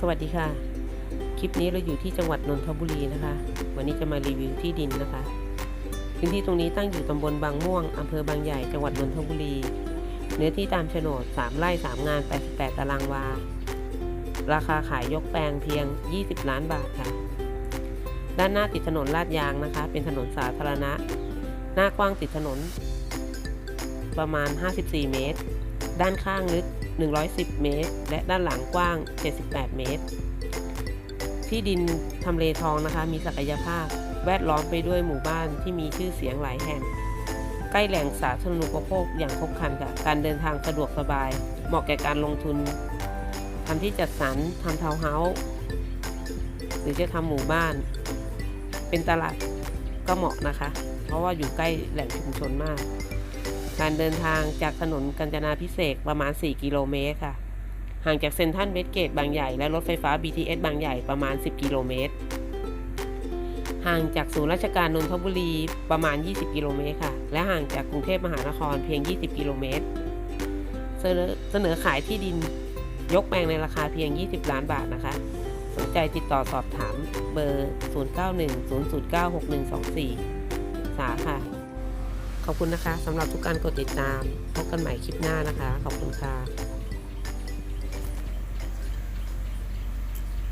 สวัสดีค่ะ คลิปนี้เราอยู่ที่จังหวัดนนทบุรีนะคะ วันนี้จะมารีวิวที่ดินนะคะ พื้นที่ตรงนี้ตั้งอยู่ตำบลบางม่วงอำเภอบางใหญ่จังหวัดนนทบุรี เนื้อที่ตามโฉนด 3 ไร่3งาน 88 ตารางวา ราคาขายยกแปลงเพียง 20 ล้านบาทค่ะ ด้านหน้าติดถนนลาดยางนะคะ เป็นถนนสาธารณะ หน้ากว้างติดถนน ประมาณ 54 เมตร ด้านข้างลึก 110 เมตร และด้านหลังกว้าง 78 เมตร ที่ดินทำเลทองนะคะ มีศักยภาพแวดล้อมไปด้วยหมู่บ้านที่มีชื่อเสียงหลายแห่ง ใกล้แหล่งสาธารณูปโภคอย่างครบครันค่ะ การเดินทางสะดวกสบาย เหมาะแก่การลงทุนทำที่จัดสรรทำทาวน์เฮาส์หรือจะทำหมู่บ้าน เป็นตลาดก็เหมาะนะคะ เพราะว่าอยู่ใกล้แหล่งชุมชนมาก การเดินทางจากถนนกาญจนาพิเศษประมาณ 4 กิโลเมตรค่ะ ห่างจากเซ็นทรัลเวสเกตบางใหญ่และรถไฟฟ้า BTS บางใหญ่ประมาณ 10 กิโลเมตร ห่างจากศูนย์ราชการนนทบุรีประมาณ 20 กิโลเมตรค่ะ และห่างจากกรุงเทพมหานครเพียง 20 กิโลเมตร เสนอขายที่ดินยกแปลงในราคาเพียง 20 ล้านบาทนะคะ สนใจติดต่อสอบถามเบอร์ 0910096124 สาค่ะ ขอบคุณนะคะสำหรับทุกการกดติดตาม พบกันใหม่คลิปหน้านะคะ ขอบคุณค่ะ